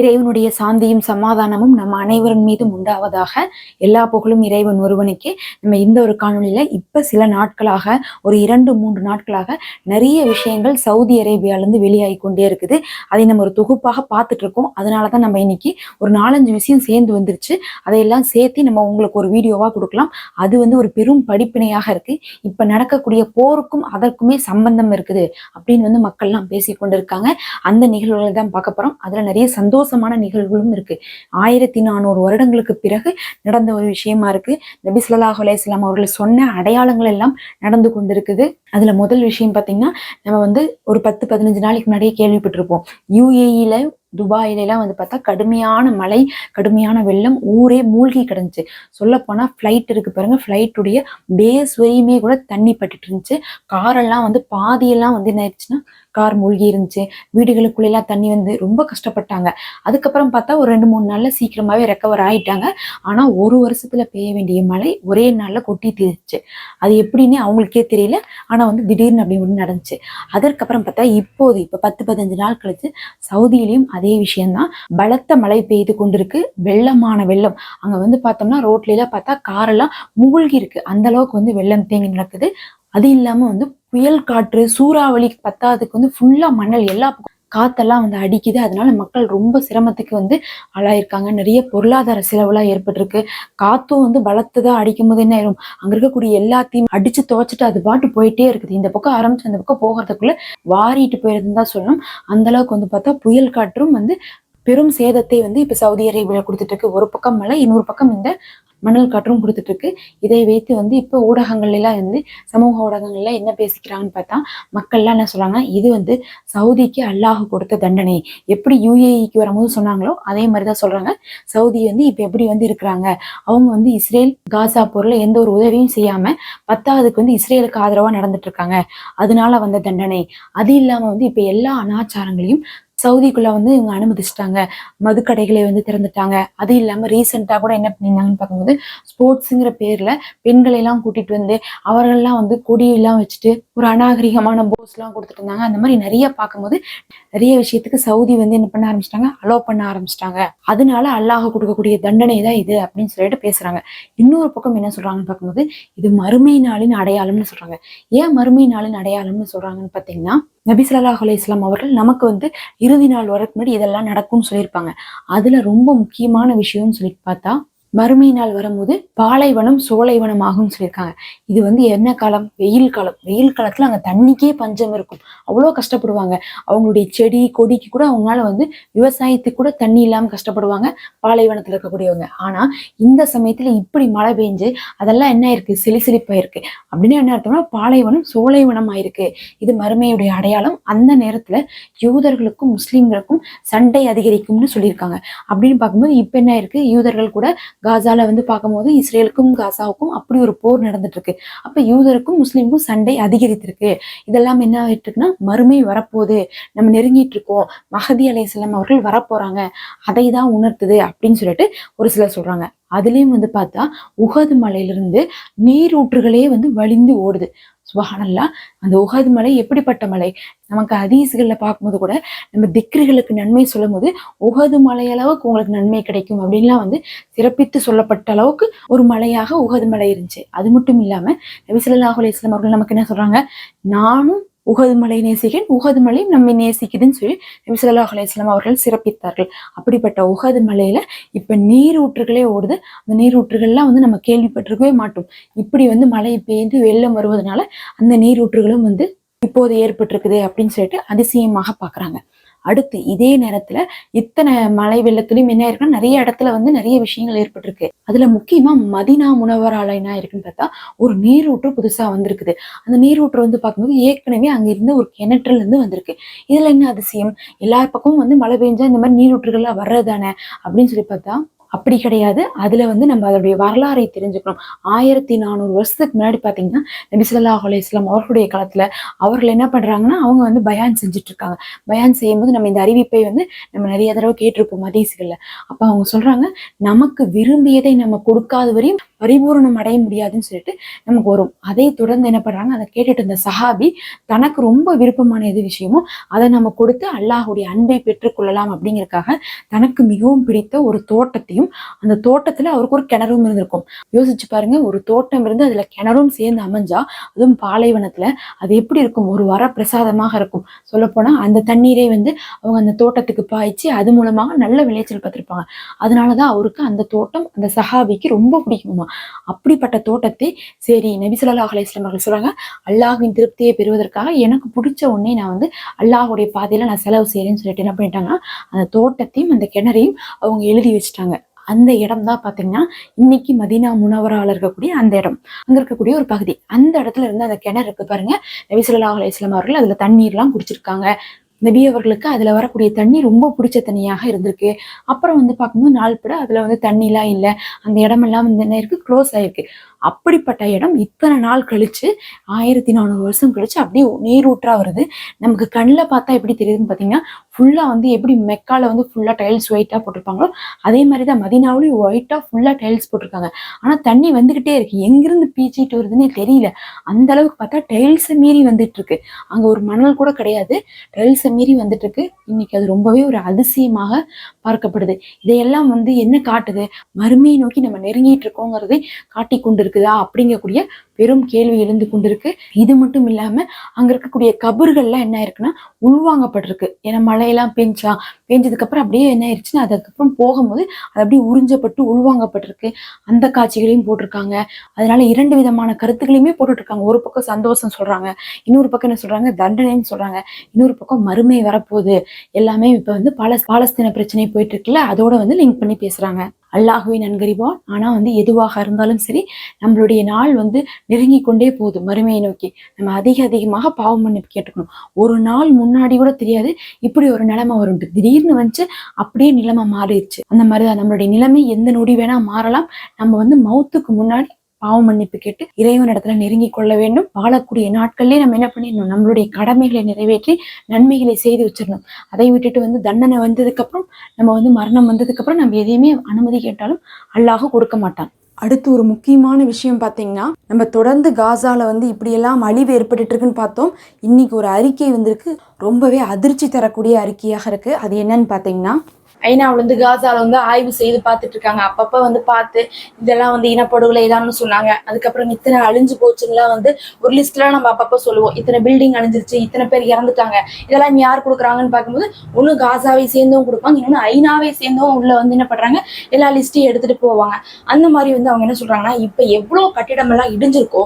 இறைவனுடைய சாந்தியும் சமாதானமும் நம்ம அனைவரின் மீதும் உண்டாவதாக எல்லா புகழும் இறைவன் ஒருவனுக்கே. நம்ம இந்த ஒரு காணொளியில இப்ப சில நாட்களாக ஒரு இரண்டு மூன்று நாட்களாக நிறைய விஷயங்கள் சவுதி அரேபியாவிலிருந்து வெளியாகி கொண்டே இருக்குது. அதை நம்ம ஒரு தொகுப்பாக பார்த்துட்டு இருக்கோம் அதனால தான் நம்ம இன்னைக்கு ஒரு நாலஞ்சு விஷயம் சேர்ந்து வந்துருச்சு. அதையெல்லாம் சேர்த்து நம்ம உங்களுக்கு ஒரு வீடியோவா கொடுக்கலாம். அது வந்து ஒரு பெரும் படிப்பினையாக இருக்கு. இப்ப நடக்கக்கூடிய போருக்கும் அதற்குமே சம்பந்தம் இருக்குது அப்படின்னு வந்து மக்கள்லாம் பேசிக்கொண்டு இருக்காங்க அந்த நிகழ்வுகளை தான் பார்க்க போறோம். அதுல நிறைய சந்தோஷம் சந்தோஷமான நிகழ்வுகளும் இருக்கு. ஆயிரத்தி நானூறு வருடங்களுக்கு பிறகு நடந்த ஒரு விஷயமா இருக்கு. நபி ஸல்லல்லாஹு அலைஹி அவர்கள் சொன்ன அடையாளங்கள் எல்லாம் நடந்து கொண்டிருக்குது. அதுல முதல் விஷயம் பாத்தீங்கன்னா நம்ம வந்து ஒரு பத்து பதினஞ்சு நாளைக்கு முன்னாடியே கேள்விப்பட்டிருப்போம். யூஏஇல துபாயிலெல்லாம் வந்து பார்த்தா கடுமையான மழை கடுமையான வெள்ளம் ஊரே மூழ்கி கிடந்துச்சு. சொல்ல ஃப்ளைட் இருக்கு பாருங்க ஃப்ளைட்டுடைய பேஸ் வரையுமே கூட தண்ணி பட்டுட்டு இருந்துச்சு. காரெல்லாம் வந்து பாதியெல்லாம் வந்து என்ன ஆயிடுச்சுன்னா கார் மூழ்கி இருந்துச்சு. வீடுகளுக்குள்ளெல்லாம் தண்ணி வந்து ரொம்ப கஷ்டப்பட்டாங்க. அதுக்கப்புறம் பார்த்தா ஒரு ரெண்டு மூணு நாளில் சீக்கிரமாகவே ரெக்கவர் ஆயிட்டாங்க. ஆனால் ஒரு வருஷத்தில் பெய்ய வேண்டிய மழை ஒரே நாளில் கொட்டி தீர்ச்சு அது எப்படின்னு அவங்களுக்கே தெரியல. ஆனால் வந்து திடீர்னு அப்படி ஒன்று நடந்துச்சு. அதற்கப்புறம் பார்த்தா இப்போது இப்போ பத்து பதினஞ்சு நாள் கழிச்சு சவுதியிலையும் அதே விஷயம்தான். பலத்த மழை பெய்து கொண்டிருக்கு. வெள்ளமான வெள்ளம். அங்க வந்து பார்த்தோம்னா ரோட்ல எல்லாம் பார்த்தா காரெல்லாம் மூழ்கி இருக்கு அந்த அளவுக்கு வந்து வெள்ளம் தேங்கி நடக்குது. அது இல்லாம வந்து புயல் காற்று சூறாவளி பத்தாததுக்கு வந்து ஃபுல்லா மணல் எல்லா பக்கம் காத்தெல்லாம் வந்து அடிக்குது. அதனால மக்கள் ரொம்ப சிரமத்துக்கு வந்து ஆளாயிருக்காங்க. நிறைய பொருளாதார செலவுலாம் ஏற்பட்டிருக்கு. காத்தும் வந்து பலத்ததா அடிக்கும் போது என்ன ஆயிரும்? அங்க இருக்கக்கூடிய எல்லாத்தையும் அடிச்சு துவைச்சிட்டு அது பாட்டு போயிட்டே இருக்குது. இந்த பக்கம் ஆரம்பிச்சு அந்த பக்கம் போகிறதுக்குள்ள வாரிட்டு போயிருதுன்னு தான் சொல்லணும். அந்த அளவுக்கு வந்து பார்த்தா புயல் காற்றும் வந்து பெரும் சேதத்தை வந்து இப்ப சவுதி அரேபியா கொடுத்துட்டு இருக்கு. ஒரு பக்கம் மழை இன்னொரு பக்கம் இந்த மணல் காற்றும் கொடுத்துட்டு இருக்கு இதை வைத்து வந்து இப்போ ஊடகங்கள்லாம் வந்து சமூக ஊடகங்கள்ல என்ன பேசிக்கிறாங்கன்னு பார்த்தா மக்கள்லாம் என்ன சொல்றாங்க இது வந்து சவுதிக்கு அல்லாஹ் கொடுத்த தண்டனை. எப்படி யூஏஇக்கு வரும்போது சொன்னாங்களோ அதே மாதிரி தான் சொல்றாங்க. சவுதி வந்து இப்போ எப்படி வந்து இருக்கிறாங்க? அவங்க வந்து இஸ்ரேல் காசா போர்ல எந்த ஒரு உதவியும் செய்யாம பத்தாவதுக்கு வந்து இஸ்ரேலுக்கு ஆதரவா நடந்துட்டு இருக்காங்க. அதனால வந்த தண்டனை. அது இல்லாம வந்து இப்போ எல்லா அனாச்சாரங்களையும் சவுதிக்குள்ள வந்து இவங்க அனுமதிச்சிட்டாங்க. மதுக்கடைகளை வந்து திறந்துட்டாங்க. அது இல்லாம ரீசெண்டா கூட என்ன பண்ணியிருந்தாங்கன்னு பார்க்கும்போது ஸ்போர்ட்ஸுங்கிற பேர்ல பெண்களை எல்லாம் கூட்டிட்டு வந்து அவர்கள்லாம் வந்து கொடியெல்லாம் வச்சுட்டு ஒரு அநாகரிகமான போஸ் எல்லாம் கொடுத்துட்டு இருந்தாங்க அந்த மாதிரி நிறைய பார்க்கும்போது நிறைய விஷயத்துக்கு சவுதி வந்து என்ன பண்ண ஆரம்பிச்சிட்டாங்க? அலோ பண்ண ஆரம்பிச்சிட்டாங்க. அதனால அல்லாஹ் கொடுக்கக்கூடிய தண்டனை தான் இது அப்படின்னு சொல்லிட்டு பேசுறாங்க. இன்னொரு பக்கம் என்ன சொல்றாங்கன்னு பார்க்கும்போது இது மறுமை நாளின் அடையாளம்னு சொல்றாங்க. ஏன் மறுமை நாளின் அடையாளம்னு சொல்றாங்கன்னு பார்த்தீங்கன்னா நபி ஸல்லல்லாஹு அலைஹி அவர்கள் நமக்கு வந்து இறுதி நாள் வரக்கு முன்னாடி இதெல்லாம் நடக்கும்னு சொல்லியிருப்பாங்க. அதுல ரொம்ப முக்கியமான விஷயம்னு சொல்லிட்டு பார்த்தா மறுமை நாள் வரும்போது பாலைவனம் சோலைவனம் ஆகும்னு சொல்லியிருக்காங்க. இது வந்து என்ன காலம்? வெயில் காலம். வெயில் காலத்துல அங்க தண்ணிக்கே பஞ்சம் இருக்கும். அவ்வளோ கஷ்டப்படுவாங்க. அவங்களுடைய செடி கொடிக்கு கூட அவங்களால வந்து விவசாயத்துக்கு கூட தண்ணி இல்லாம கஷ்டப்படுவாங்க. பாலைவனத்துல இருக்கக்கூடியவங்க. ஆனா இந்த சமயத்துல இப்படி மழை பெஞ்சு அதெல்லாம் என்ன இருக்கு சிலிசிலிப்பா இருக்கு அப்படின்னு என்ன அர்த்தம்னா பாலைவனம் சோலைவனம் ஆயிருக்கு இது மறுமையுடைய அடையாளம். அந்த நேரத்துல யூதர்களுக்கும் முஸ்லீம்களுக்கும் சண்டை அதிகரிக்கும்னு சொல்லியிருக்காங்க. அப்படின்னு பார்க்கும்போது இப்ப என்ன இருக்கு யூதர்கள் கூட காசால வந்து பார்க்கும்போது இஸ்ரேலுக்கும் காசாவுக்கும் அப்படி ஒரு போர் நடந்துட்டு இருக்கு அப்ப யூதருக்கும் முஸ்லீமுக்கும் சண்டை அதிகரித்திருக்கு. இதெல்லாம் என்ன ஆயிட்டு இருக்குன்னா மறுமை வரப்போகுது. நம்ம நெருங்கிட்டு இருக்கோம் மஹதி அலையம் அவர்கள் வரப்போறாங்க. அதை தான் உணர்த்துது அப்படின்னு சொல்லிட்டு ஒரு சிலர் சொல்றாங்க. அதுலயும் வந்து பார்த்தா உகது மலையிலிருந்து நீரூற்றுகளே வந்து வழிந்து ஓடுது. சுபகானல்லா அந்த உகது மலை எப்படிப்பட்ட மலை? நமக்கு அதீசுகளில் பார்க்கும்போது கூட நம்ம திக்ருகளுக்கு நன்மை சொல்லும் போது உகது மலை அளவுக்கு உங்களுக்கு நன்மை கிடைக்கும் அப்படின்லாம் வந்து சிறப்பித்து சொல்லப்பட்ட அளவுக்கு ஒரு மலையாக உகது மலை இருந்துச்சு. அது மட்டும் இல்லாமல் நபி அலி இஸ்லாம் அவர்கள் நமக்கு என்ன சொல்றாங்க? நானும் உகது மலை நேசிகன் உகது மலை நம்மை நேசிக்குதுன்னு சொல்லி நபி சொல்லா அவர்கள் சிறப்பித்தார்கள். அப்படிப்பட்ட உகது மலையில இப்ப நீரூற்றுகளே ஓடுது. அந்த நீரூற்றுகள்லாம் வந்து நம்ம கேள்விப்பட்டிருக்கவே மாட்டோம். இப்படி வந்து மழை பெய்து வெள்ளம் வருவதனால அந்த நீரூற்றுகளும் வந்து இப்போது ஏற்பட்டிருக்குது அப்படின்னு சொல்லிட்டு அதிசயமாக பாக்குறாங்க அடுத்து இதே நேரத்துல இத்தனை மழை வெள்ளத்துலயும் என்ன இருக்குன்னா நிறைய இடத்துல வந்து நிறைய விஷயங்கள் ஏற்பட்டிருக்கு. அதுல முக்கியமா மதினா முனவரால என்ன இருக்குன்னு பார்த்தா ஒரு நீரூற்று புதுசா வந்திருக்குது. அந்த நீரூற்று வந்து பார்க்கும்போது ஏற்கனவே அங்க இருந்து ஒரு கிணற்றுல இருந்து வந்திருக்கு. இதுல என்ன அதிசயம்? எல்லார் பக்கமும் வந்து மழை பெஞ்சா இந்த மாதிரி நீரூற்றுகள்லாம் வர்றதானே? அப்படின்னு சொல்லி பார்த்தா அப்படி கிடையாது. அதில் வந்து நம்ம அதோடைய வரலாறை தெரிஞ்சுக்கணும். ஆயிரத்தி நானூறு வருஷத்துக்கு முன்னாடி பார்த்தீங்கன்னா நபி ஸல்லல்லாஹு அவர்களுடைய காலத்தில் அவர்கள் என்ன பண்ணுறாங்கன்னா அவங்க வந்து பயான் செஞ்சுட்டு இருக்காங்க பயான் செய்யும்போது நம்ம இந்த அறிவிப்பை வந்து நம்ம நிறைய தடவை கேட்டிருப்போம் மதீசுகளில். அப்போ அவங்க சொல்கிறாங்க நமக்கு விரும்பியதை நம்ம கொடுக்காத வரையும் பரிபூரணம் அடைய முடியாதுன்னு சொல்லிட்டு நமக்கு வரும். அதை தொடர்ந்து என்ன பண்றாங்க? அதை கேட்டுட்டு இருந்த சஹாபி தனக்கு ரொம்ப விருப்பமான எது விஷயமோ அதை நம்ம கொடுத்து அல்லாஹுடைய அன்பை பெற்றுக்கொள்ளலாம் அப்படிங்கறக்காக தனக்கு மிகவும் பிடித்த ஒரு தோட்டத்தையும் அந்த தோட்டத்துல அவருக்கு ஒரு கிணறும் இருந்திருக்கும். யோசிச்சு பாருங்க ஒரு தோட்டம் இருந்து அதுல கிணறும் சேர்ந்து அமைஞ்சா அதுவும் பாலைவனத்துல அது எப்படி இருக்கும்? ஒரு வர பிரசாதமாக இருக்கும். சொல்லப்போனா அந்த தண்ணீரை வந்து அவங்க அந்த தோட்டத்துக்கு பாய்ச்சி அது மூலமாக நல்ல விளைச்சல் பார்த்திருப்பாங்க. அதனாலதான் அவருக்கு அந்த தோட்டம் அந்த சஹாபிக்கு ரொம்ப பிடிக்குமா? அப்படிப்பட்ட தோட்டத்தை சரி நபி ஸல்லல்லாஹு அலைஹி அவர்கள் சொல்றாங்க அல்லாஹ்வின் திருப்தியை பெறுவதற்காக எனக்கு பிடிச்ச ஒண்ணே நான் வந்து அல்லாஹுடைய பாதையில நான் செலவு செய்யறேன்னு சொல்லிட்டு என்ன பண்ணிட்டாங்கன்னா அந்த தோட்டத்தையும் அந்த கிணறையும் அவங்க எழுதி வச்சுட்டாங்க. அந்த இடம் தான் பார்த்தீங்கன்னா இன்னைக்கு மதீனா முனவரால இருக்கக்கூடிய அந்த இடம். அங்க இருக்கக்கூடிய ஒரு பகுதி. அந்த இடத்துல இருந்து அந்த கிணறு இருக்கு பாருங்க. நபிசுல்லா ஸல்லல்லாஹு அவர்கள் அதுல தண்ணீர்லாம் குடிச்சிருக்காங்க. நபி அவர்களுக்கு அதுல வரக்கூடிய தண்ணி ரொம்ப பிடிச்ச தண்ணியாக இருந்திருக்கு. அப்புறம் வந்து பார்க்கும்போது நாள்பட அதுல வந்து தண்ணிலாம் இல்லை. அந்த இடமெல்லாம் வந்து என்ன இருக்கு க்ளோஸ் ஆயிருக்கு. அப்படிப்பட்ட இடம் இத்தனை நாள் கழிச்சு ஆயிரத்தி நானூறு வருஷம் கழிச்சு அப்படியே நீரூற்றா வருது. நமக்கு கண்ணில் பார்த்தா எப்படி தெரியுதுன்னு பார்த்தீங்கன்னா ஃபுல்லாக வந்து எப்படி மெக்கால வந்து ஃபுல்லாக டைல்ஸ் ஒயிட்டாக போட்டிருப்பாங்களோ அதே மாதிரி தான் மதினாவிலையும் ஒயிட்டாக ஃபுல்லாக டைல்ஸ் போட்டிருக்காங்க. ஆனால் தண்ணி வந்துக்கிட்டே இருக்கு. எங்கிருந்து பீச்சிட்டு வருதுன்னே தெரியல. அந்த அளவுக்கு பார்த்தா டைல்ஸை மீறி வந்துட்டு இருக்கு ஒரு மணல் கூட கிடையாது. டைல்ஸை மீறி வந்துட்டு இருக்கு இன்னைக்கு அது ரொம்பவே ஒரு அதிசயமாக பார்க்கப்படுது. இதையெல்லாம் வந்து என்ன காட்டுது? மறுமையை நோக்கி நம்ம நெருங்கிட்டு இருக்கோங்கிறதை காட்டி கொண்டு இருக்குதா அப்படிங்கக்கூடிய பெரும் கேள்வி எழுந்து கொண்டிருக்கு. இது மட்டும் இல்லாம அங்க இருக்கக்கூடிய கபர்கள்லாம் என்ன இருக்குன்னா உள்வாங்கப்பட்டிருக்கு. ஏன்னா மழையெல்லாம் பெஞ்சா பெஞ்சதுக்கு அப்புறம் அப்படியே என்ன ஆயிடுச்சுன்னா அதுக்கப்புறம் போகும்போது அது அப்படியே உறிஞ்சப்பட்டு உள்வாங்கப்பட்டிருக்கு. அந்த காட்சிகளையும் போட்டிருக்காங்க. அதனால இரண்டு விதமான கருத்துக்களையுமே போட்டுட்டு இருக்காங்க ஒரு பக்கம் சந்தோஷம் சொல்றாங்க. இன்னொரு பக்கம் என்ன சொல்றாங்க? தண்டனைன்னு சொல்றாங்க. இன்னொரு பக்கம் மறுமை வரப்போகுது. எல்லாமே இப்ப வந்து பாலஸ் பாலஸ்தீன பிரச்சனை போயிட்டு இருக்குல்ல அதோட வந்து லிங்க் பண்ணி பேசுறாங்க. அல்லாஹுவை நன்கறிவான். ஆனால் வந்து எதுவாக இருந்தாலும் சரி நம்மளுடைய நாள் வந்து நெருங்கி கொண்டே போகுது மறுமையை நோக்கி. நம்ம அதிக அதிகமாக பாவம் பண்ணி கேட்டுக்கணும். ஒரு நாள் முன்னாடி கூட தெரியாது இப்படி ஒரு நிலைமை வரும் திடீர்னு வந்துச்சு அப்படியே நிலைமை மாறிடுச்சு. அந்த மாதிரி தான் நம்மளுடைய நிலைமை எந்த நொடி வேணால் மாறலாம். நம்ம வந்து மௌத்துக்கு முன்னாடி பாவ மன்னிப்பு கேட்டு இறைவன் இடத்துல நெருங்கி கொள்ள வேண்டும். வாழக்கூடிய நாட்கள்லயே நம்ம என்ன பண்ணிடணும்? நம்மளுடைய கடமைகளை நிறைவேற்றி நன்மைகளை செய்து வச்சிடணும். அதை விட்டுட்டு வந்து தண்டனை வந்ததுக்கு அப்புறம் நம்ம வந்து மரணம் வந்ததுக்கு அப்புறம் நம்ம எதையுமே அனுமதி கேட்டாலும் அல்லாஹ் கொடுக்க மாட்டான். அடுத்து ஒரு முக்கியமான விஷயம் பார்த்தீங்கன்னா நம்ம தொடர்ந்து காசால வந்து இப்படியெல்லாம் அழிவு ஏற்பட்டு இருக்குன்னு பார்த்தோம். இன்னைக்கு ஒரு அறிக்கை வந்திருக்கு. ரொம்பவே அதிர்ச்சி தரக்கூடிய அறிக்கையாக இருக்கு. அது என்னன்னு பார்த்தீங்கன்னா ஐநாவில் வந்து காசால வந்து ஆய்வு செய்து பார்த்துட்டு இருக்காங்க. அப்பப்ப வந்து பார்த்து இதெல்லாம் வந்து இனப்படுகொலை இதான்னு சொன்னாங்க. அதுக்கப்புறம் இத்தனை அழிஞ்சு போச்சுலாம் வந்து ஒரு லிஸ்ட்லாம் நம்ம அப்பப்ப சொல்லுவோம். இத்தனை பில்டிங் அழிஞ்சிருச்சு இத்தனை பேர் இறந்துட்டாங்க. இதெல்லாம் யார் கொடுக்குறாங்கன்னு பார்க்கும்போது ஒண்ணு காசாவை சேர்ந்தவங்க கொடுப்பாங்க இன்னொன்று ஐநாவை சேர்ந்தவங்க உள்ள வந்து என்ன பண்றாங்க எல்லா லிஸ்ட்டையும் எடுத்துட்டு போவாங்க. அந்த மாதிரி வந்து அவங்க என்ன சொல்றாங்கன்னா இப்ப எவ்வளவு கட்டிடம் எல்லாம் இடிஞ்சிருக்கோ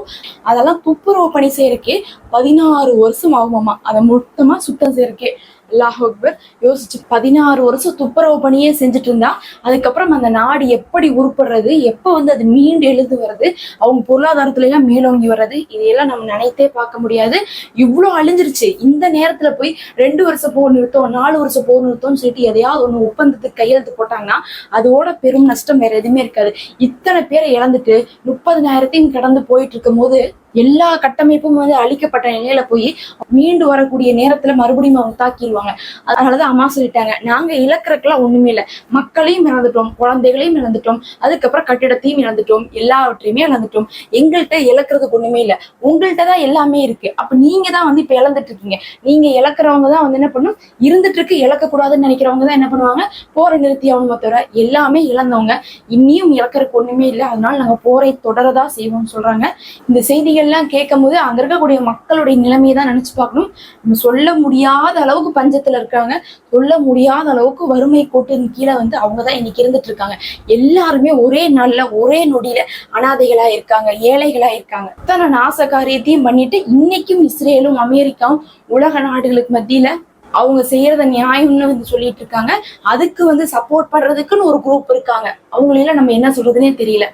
அதெல்லாம் துப்புரவு பணி செய்யறக்கே பதினாறு வருஷம் ஆகுமாமா அதை மொத்தமா சுத்தம் செய்யறதுக்கே. அல்லாஹ் அக்பர் யோசிச்சு பதினாறு வருஷம் துப்புரவு பணியே செஞ்சுட்டு இருந்தா அதுக்கப்புறம் அந்த நாடு எப்படி உருப்படுறது எப்ப வந்து அது மீண்டு எழுந்து வர்றது அவங்க பொருளாதாரத்துல எல்லாம் மேலோங்கி வர்றது இதையெல்லாம் நம்ம நினைத்தே பார்க்க முடியாது. இவ்வளோ அழிஞ்சிருச்சு. இந்த நேரத்துல போய் ரெண்டு வருஷம் போர் நிறுத்தம் நாலு வருஷம் போர் நிறுத்தம்னு சொல்லிட்டு எதையாவது ஒண்ணு ஒப்பந்தத்துக்கு கையெழுத்து போட்டாங்கன்னா அதோட பெரும் நஷ்டம் வேற எதுவுமே இருக்காது. இத்தனை பேரை இழந்துட்டு முப்பதினாயிரத்தையும் கடந்து போயிட்டு இருக்கும் போது எல்லா கட்டமைப்பும் வந்து அழிக்கப்பட்ட நிலையில போய் மீண்டு வரக்கூடிய நேரத்துல மறுபடியும் அவங்க தாக்கிடுவாங்க. அதனாலதான் அம்மா சொல்லிட்டாங்க நாங்க இழக்கிறக்கெல்லாம் ஒண்ணுமே இல்லை. மக்களையும் இழந்துட்டோம் குழந்தைகளையும் இழந்துட்டோம் அதுக்கப்புறம் கட்டிடத்தையும் இழந்துட்டோம் எல்லாவற்றையுமே இழந்துட்டோம். எங்கள்கிட்ட இழக்கிறதுக்கு ஒண்ணுமே இல்லை. உங்கள்கிட்ட தான் எல்லாமே இருக்கு. அப்ப நீங்க தான் வந்து இப்ப இழந்துட்டு இருக்கீங்க. நீங்க இழக்கிறவங்க தான் வந்து என்ன பண்ணும்? இருந்துட்டு இருக்கு இழக்கக்கூடாதுன்னு நினைக்கிறவங்க தான் என்ன பண்ணுவாங்க? போரை நிறுத்தி அவங்க தவிர எல்லாமே இழந்தவங்க. இன்னியும் இழக்கிறதுக்கு ஒண்ணுமே இல்லை. அதனால நாங்க போரை தொடரதா செய்வோம்னு சொல்றாங்க. இந்த செய்திகள் எல்லாம் கேட்கும் போது அங்க இருக்கக்கூடிய மக்களுடைய நிலைமையை தான் நினைச்சு பார்க்கணும். நம்ம சொல்ல முடியாத அளவுக்கு பஞ்சத்துல இருக்காங்க சொல்ல முடியாத அளவுக்கு வறுமை கோட்டின் கீழே வந்து அவங்க தான் இன்னைக்கு இருந்துட்டு இருக்காங்க. எல்லாருமே ஒரே நாள்ல ஒரே நொடியில அனாதைகளா இருக்காங்க ஏழைகளா இருக்காங்க. தன நாச காரியத்தையும் பண்ணிட்டு இன்னைக்கும் இஸ்ரேலும் அமெரிக்காவும் உலக நாடுகளுக்கு மத்தியில அவங்க செய்யறத நியாயம்னு வந்து சொல்லிட்டு இருக்காங்க. அதுக்கு வந்து சப்போர்ட் பண்றதுக்குன்னு ஒரு குரூப் இருக்காங்க. அவங்களெல்லாம் நம்ம என்ன சொல்றதுன்னே தெரியல.